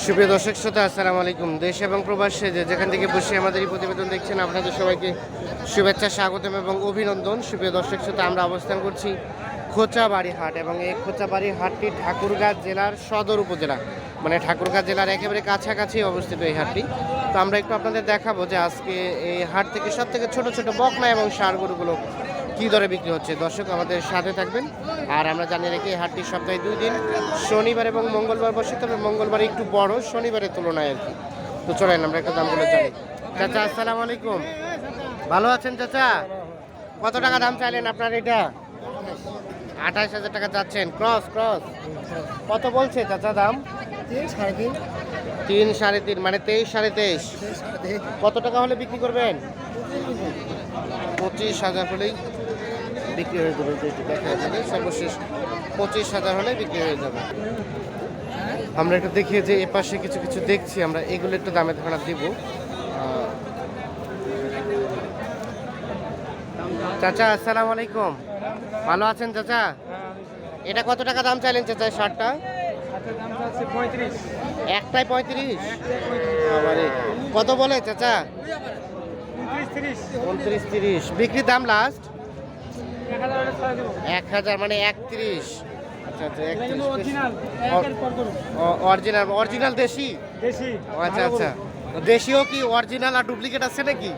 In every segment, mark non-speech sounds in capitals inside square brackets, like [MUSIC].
সুপ্রিয় দর্শক শ্রোতা, আসসালামু আলাইকুম। দেশ এবং প্রবাসে যে যেখান থেকে বসে আমাদের এই প্রতিবেদন দেখছেন, আপনাদের সবাইকে শুভেচ্ছা, স্বাগতম এবং অভিনন্দন। সুপ্রিয় দর্শক শ্রোতা, আমরা অবস্থান করছি খোঁচাবাড়ি হাট এবং এই খোঁচাবাড়ি হাটটি ঠাকুরগাঁ জেলার সদর উপজেলা। মানে ঠাকুরগাঁ জেলার একেবারে কাছাকাছি অবস্থিত এই হাটটি। তো আমরা একটু আপনাদের দেখাবো যে আজকে এই হাট থেকে সব থেকে ছোটো ছোটো বকনা এবং সার গরুগুলো কী দরে বিক্রি হচ্ছে? দর্শক আমাদের সাথে থাকবেন। আর আমরা জানিয়ে রেখে এই হাটটি সপ্তাহে দুই দিন শনিবার এবং মঙ্গলবার বসে তবে মঙ্গলবার একটু বড় শনিবারের তুলনায় আর কি। তো চলেন আমরা একটা দামগুলো জানি। চাচা আসসালামু আলাইকুম। ভালো আছেন চাচা? কত টাকা দাম চাইলেন আপনার এটা? আঠাশ হাজার টাকা যাচ্ছেন ক্রস ক্রস। কত বলছে চাচা দাম? তিন সাড়ে তিন। মানে তেইশ সাড়ে তেইশ। কত টাকা হলে বিক্রি করবেন? পঁচিশ হাজার হলেই বিক্রি হয়ে যাবে যেটি দেখা যাবে সর্বশেষ পঁচিশ হাজার হলে বিক্রি হয়ে যাবে। আমরা একটু দেখি যে এ পাশে কিছু কিছু দেখছি আমরা এগুলো একটু দামে ধারণা দিব। চাচা আসসালামু আলাইকুম। ভালো আছেন চাচা? এটা কত টাকা দাম চাইলেন চাচা শার্টটা? পঁয়ত্রিশ। একটাই পঁয়ত্রিশ কত বলে চাচা? উনত্রিশ তিরিশ। উনত্রিশ তিরিশ। বিক্রির দাম লাস্ট এক হাজার মানে একত্রিশ। আচ্ছা আচ্ছা অরিজিনাল অরিজিনাল অরিজিনাল দেশি? আচ্ছা আচ্ছা। দেশিও কি অরিজিনাল আর ডুপ্লিকেট আছে নাকি?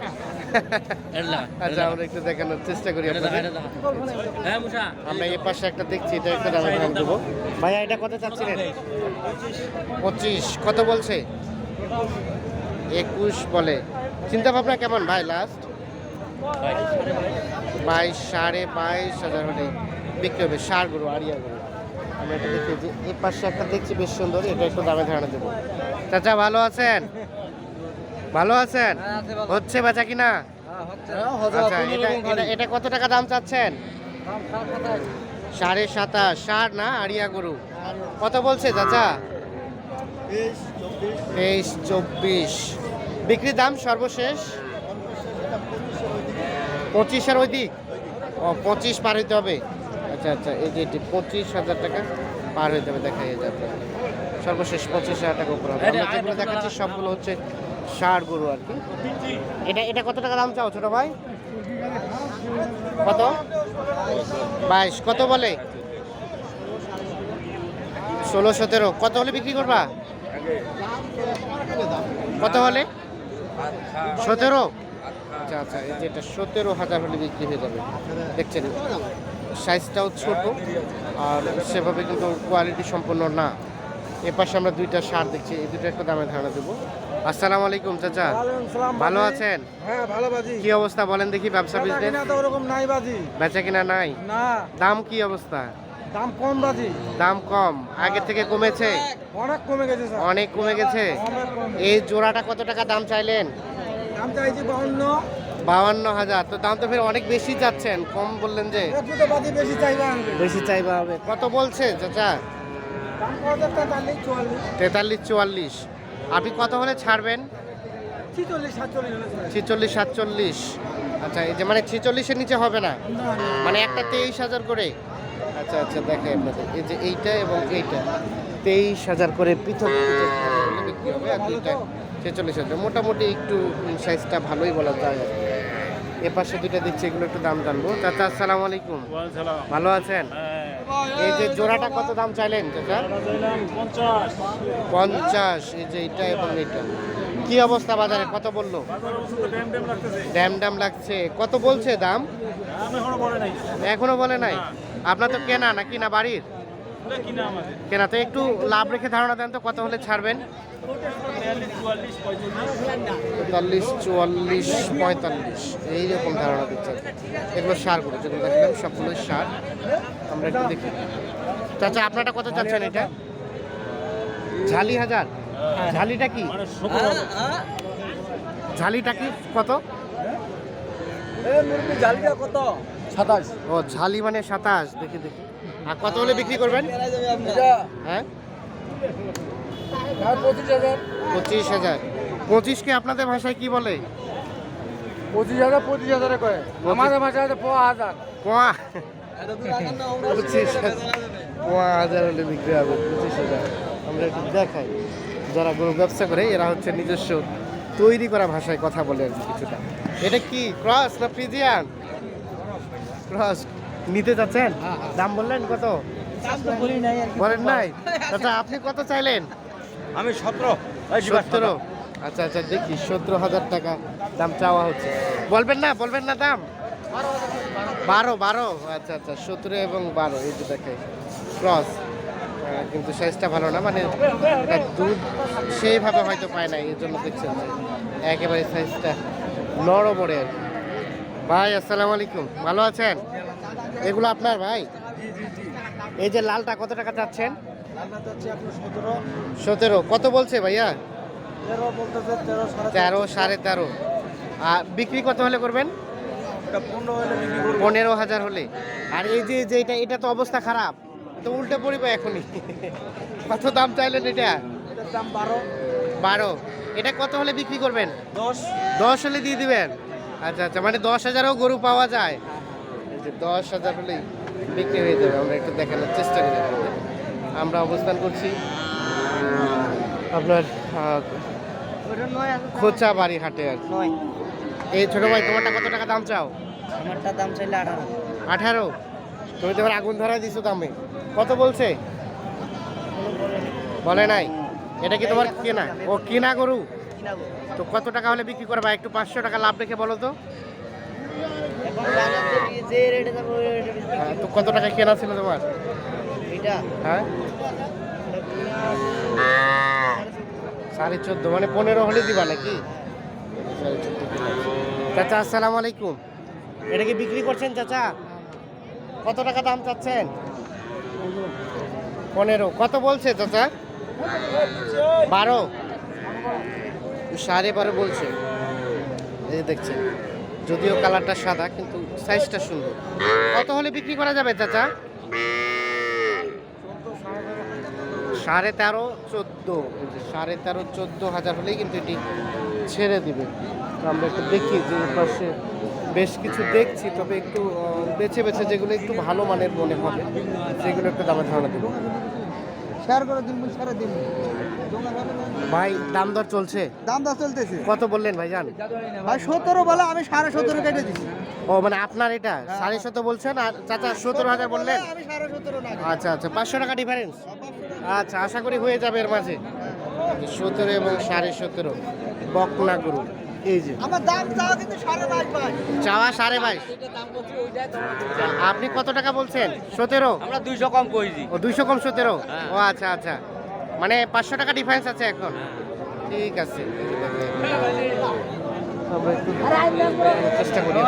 আচ্ছা আমরা একটু দেখানোর চেষ্টা করি আপনাদের। আমরা এই পাশে একটা দেখছি এটা একটা দামে দাম দেবো। ভাইয়া এটা কত চাচ্ছিলেন? পঁচিশ। কত বলছে? একুশ বলে। চিন্তা ভাবনা কেমন ভাই লাস্ট বাইশ সাড়ে বাইশ হাজার হলে বিক্রি হবে। সার গরু আড়িয়া গরু। আমরা এটা দেখি যে এই পাশে একটা দেখছি বেশ সুন্দর এটা একটু দামে ধারণা দেবো। চাচা ভালো আছেন? ভালো আছেন? হচ্ছে বেচা কিনা? আচ্ছা এটা এটা- এটা কত টাকা দাম চাচ্ছেন? সাড়ে সাতাশ। ষাট না আড়িয়া গরু? কত বলছে চাচা? তেইশ চব্বিশ। বিক্রির দাম সর্বশেষ? পঁচিশের ওই দিক? ও পঁচিশ পার হইতে হবে। আচ্ছা আচ্ছা এই যে এটি পঁচিশ হাজার টাকা পার হইতে হবে দেখা যাবে সর্বশেষ পঁচিশ হাজার টাকা উপর হবে। আমরা যেগুলো দেখাচ্ছি সবগুলো হচ্ছে ষাট গরু আর কি। এটা এটা কত টাকা দাম চাও ছোট ভাই? কত? বাইশ। কত বলে? ষোলো সতেরো। কত হলে বিক্রি করবা? কত হলে? সতেরো? আচ্ছা আচ্ছা এই যে এটা সতেরো হাজার হলে বিক্রি হয়ে যাবে। দেখছেন সাইজটাও ছোট আর সেভাবে কিন্তু কোয়ালিটি সম্পন্ন না। এ পাশে আমরা দুইটা সার দেখছি এই দুটো একটা দামে ধারণা দেবো। আসসালামু আলাইকুম চাচা। ভালো আছেন? হ্যাঁ ভালো বাজি। কি অবস্থা বলেন দেখি ব্যবসা বিজনেস তো ওরকম নাই বাজি। বেচা কিনা নাই? না। দাম কি অবস্থা? দাম কম বাজি। দাম কম। আগের থেকে কমেছে? অনেক কমে গেছে স্যার। অনেক কমে গেছে। এই জোড়াটা কত টাকা দাম চাইলেন? দাম চাইছি বাউন্ন। বাউান্ন হাজার। তো দাম তো ফের অনেক বেশি যাচ্ছেন। কম বললেন যে বেশি চাইবা বেশি চাইবা হবে। কত বলছে চাচা? তেতাল্লিশ চুয়াল্লিশ। আপনি কত হলে ছাড়বেন? ছিচল্লিশ সাতচল্লিশ আচ্ছা এই যে মানে ছিচল্লিশের নিচে হবে না। মানে একটা তেইশ হাজার করে? আচ্ছা আচ্ছা দেখে আপনাদের। এই যে এইটা এবং এইটা। তেইশ হাজার করে পৃথক পৃথক বিক্রি হবে আর দুইটা। ছেচল্লিশ হাজার। মোটামুটি একটু সাইজটা ভালোই বলা যায়। আর। এ পাশে দুইটা দিচ্ছে এগুলো একটু দাম জানব। চাচা আসসালাম আলাইকুম। ভালো আছেন? এই যে জোড়াটা কত দাম চাইলেন চাচা? পঞ্চাশ। এই যে এইটা এবং এইটা কি অবস্থা বাজারে? কত বলল? ড্যাম ড্যাম লাগছে। কত বলছে দাম? এখনও বলে নাই। আপনার তো কেনা না না বাড়ির? কেনা তো একটু লাভ রেখে ধারণা দেন তো কত হলে ছাড়বেন? তেতাল্লিশ চুয়াল্লিশ পঁয়তাল্লিশ এইরকম ধারণা দিচ্ছে। এগুলো সারগুলো যেগুলো দেখলাম সবগুলো সার। আমরা একটু দেখি। চাচা আপনারটা কত চাচ্ছেন এটা? ঝালি হাজার? ঝালিটা কি? ঝালিটা কি? কত? কত? সাতাশ। ও ঝালি মানে সাতাশ দেখি দেখি। আর কত হলে বিক্রি করবেন? হ্যাঁ? পঁচিশ হাজার। পঁচিশ হাজার। পঁচিশকে আপনাদের ভাষায় কি বলে? পঁচিশ হাজার পঁচিশ হাজারে কয়? আমাদের ভাষায় প হাজার। পোয়া। পঁচিশ পোয়া হাজার হলে বিক্রি হবে পঁচিশ হাজার। আমরা একটু দেখাই। যারা গরু ব্যবসা করে এরা হচ্ছে নিজস্ব তৈরি করা ভাষায় কথা বলে আর কিছুটা। এটা কি ক্রস না ফ্রিজিয়ান? ক্রস নিতে যাচ্ছেন দাম বললেন কত? বলেন নাই? [LAUGHS] আচ্ছা আপনি কত চাইলেন? আমি সতেরো। সতেরো? আচ্ছা আচ্ছা দেখি সতেরো হাজার টাকা দাম চাওয়া হচ্ছে। বলবেন না বলবেন না দাম? বারো বারো। আচ্ছা আচ্ছা সতেরো এবং বারো এই দুটাকে ক্রস কিন্তু সাইজটা ভালো না মানে এটা দুধ সেইভাবে হয়তো পায় না এই জন্য দেখছেন। একেবারে সাইজটা নরবরে আর কি। ভাই আসসালামু আলাইকুম। ভালো আছেন? এগুলো আপনার ভাই? এই যে লালটা কত টাকা চাচ্ছেন? সতেরো। কত বলছে ভাইয়া? তেরো সাড়ে তেরো। আর বিক্রি কত হলে করবেন? পনেরো হাজার হলে। আর এই যে যে এটা এটা তো অবস্থা খারাপ। তো উল্টে পড়িবে এখনই। কত দাম চাইলেন এটা? দাম বারো। বারো। এটা কত হলে বিক্রি করবেন? দশ। দশ হলে দিয়ে দিবেন? আচ্ছা আচ্ছা মানে দশ হাজারও গরু পাওয়া যায়। দশ হাজার হলেই বিক্রি হয়ে যাবে আমরা একটু দেখানোর চেষ্টা করি আমরা অবস্থান করছি আপনার খোঁচা বাড়ি হাটে আর। এই ছোট ভাই তোমারটা কত টাকা দাম চাও? আমারটা দাম চাইলে আঠারো। আঠারো? তুমি তো এবার আগুন ধরা দিছো দামে। কত বলছে? বলে নাই। এটা কি তোমার কেনা? ও কেনা গরু? কিনাবো তো কত টাকা হলে বিক্রি করবা? একটু পাঁচশো টাকা লাভ রেখে বলো তো। হ্যাঁ, তো কত টাকা কেনা ছিল তোমার? হ্যাঁ? সাড়ে চোদ্দ মানে পনেরো হলে দিবা নাকি। চাচা আসসালামু আলাইকুম। এটা কি বিক্রি করছেন চাচা? কত টাকা দাম চাচ্ছেন? পনেরো। কত বলছে চাচা? বারো। সাড়ে বারো বলছে। এই দেখছেন, যদিও কালারটা সাদা, কিন্তু সাইজটা সুন্দর। কত হলে বিক্রি করা যাবে চাচা? সাড়ে তেরো, চোদ্দ। সাড়ে তেরো, চোদ্দ হাজার হলেই কিন্তু এটি ছেড়ে দিবে। আমরা একটু দেখি যে পাশে বেশ কিছু দেখছি, তবে একটু বেছে বেছে যেগুলো একটু ভালো মানের মনে হবে, সেগুলো একটু দামের ধারণা দেবো। শেয়ার করে দিন সারা দিন। ভাই দাম দর চলছে? দাম দর চলতেছে। কত বললেন ভাই জান ভাই সতেরো বলে আমি সাড়ে সতেরো কেটে দিচ্ছি ও মানে আপনার এটা? সাড়ে শত বলছেন আর চাচা সতেরো হাজার বললেন? সাড়ে সতেরো আচ্ছা আচ্ছা পাঁচশো টাকা ডিফারেন্স আচ্ছা আশা করি হয়ে যাবে এর মাঝে। সতেরো এবং সাড়ে সতেরো। বকনা গরু। এই যে। আমার দাম চাওয়া কিন্তু সাড়ে বাইশ চাওয়া সাড়ে বাইশ। আপনি কত টাকা বলছেন? সতেরো? আমরা দুইশো কম করেছি ও দুইশো কম সতেরো? ও আচ্ছা আচ্ছা। মানে পাঁচশো টাকা ডিফারেন্স আছে এখন। ঠিক আছে। চেষ্টা করি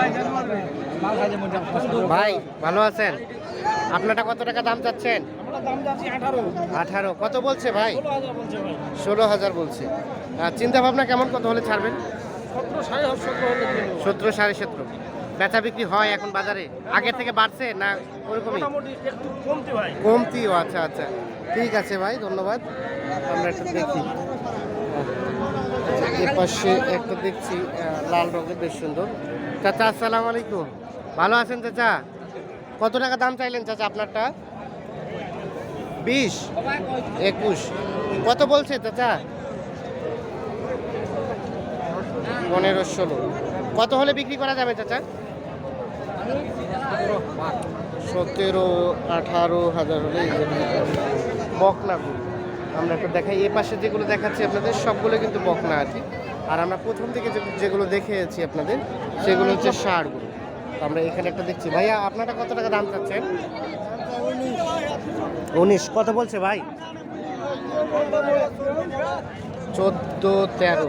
ভাই ভালো আছেন? আপনারটা কত টাকা দাম চাচ্ছেন? আঠারো। কত বলছে ভাই? ষোলো হাজার বলছে। আর চিন্তা ভাবনা কেমন কত হলে ছাড়বেন? সতেরো সাড়ে সতেরো। বেচা বিক্রি হয় এখন বাজারে? আগের থেকে বাড়ছে না ওরকমই? কমতি ও আচ্ছা আচ্ছা। ঠিক আছে ভাই ধন্যবাদ। আমরা একটু দেখি। আচ্ছা, এর পাশে একটা দেখছি লাল রঙের বেশ সুন্দর। চাচা আসসালামু আলাইকুম। ভালো আছেন চাচা? কত টাকা দাম চাইলেন চাচা আপনারটা? বিশ? একুশ? কত বলছে চাচা? পনেরো ষোলো। কত হলে বিক্রি করা যাবে চাচা? সতেরো, আঠারো হাজার হলে বকনা গরু আমরা একটু দেখাই। এ পাশে যেগুলো দেখাচ্ছি আপনাদের, সবগুলো কিন্তু বকনা কি। আর আমরা প্রথম থেকে যেগুলো দেখেছি আপনাদের, সেগুলো হচ্ছে তো আমরা এখানে একটা দেখছি। ভাইয়া, আপনারা কত টাকা দাম চাচ্ছেন? উনিশ। কত বলছে ভাই? চোদ্দ, তেরো।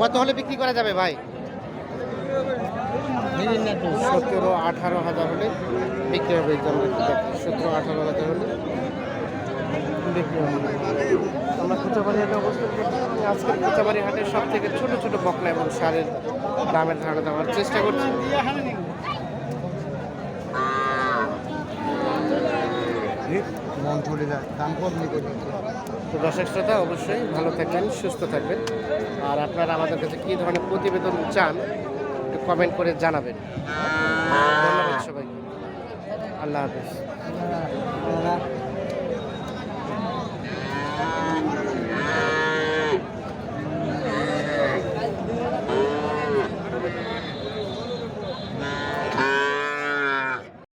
কত হলে বিক্রি করা যাবে ভাই? সতেরো আঠারো হাজার হলে বিক্রি হবে আমরা একটু দেখি সতেরো আঠারো হাজার হলে বিক্রি হবে। আমরা কোচাবাড়ি হাটে অবস্থান করছি। আজকে কোচাবাড়ি হাটের সব থেকে ছোট ছোট বকনা এবং সারের দামের ধারণা দেওয়ার চেষ্টা করছি। মন যায়। দাম কম তো দর্শক শ্রোতা অবশ্যই ভালো থাকবেন সুস্থ থাকবেন। আর আপনারা আমাদের কাছে কী ধরনের প্রতিবেদন চান একটু কমেন্ট করে জানাবেন। ধন্যবাদ সবাইকে। আল্লাহ হাফিজ।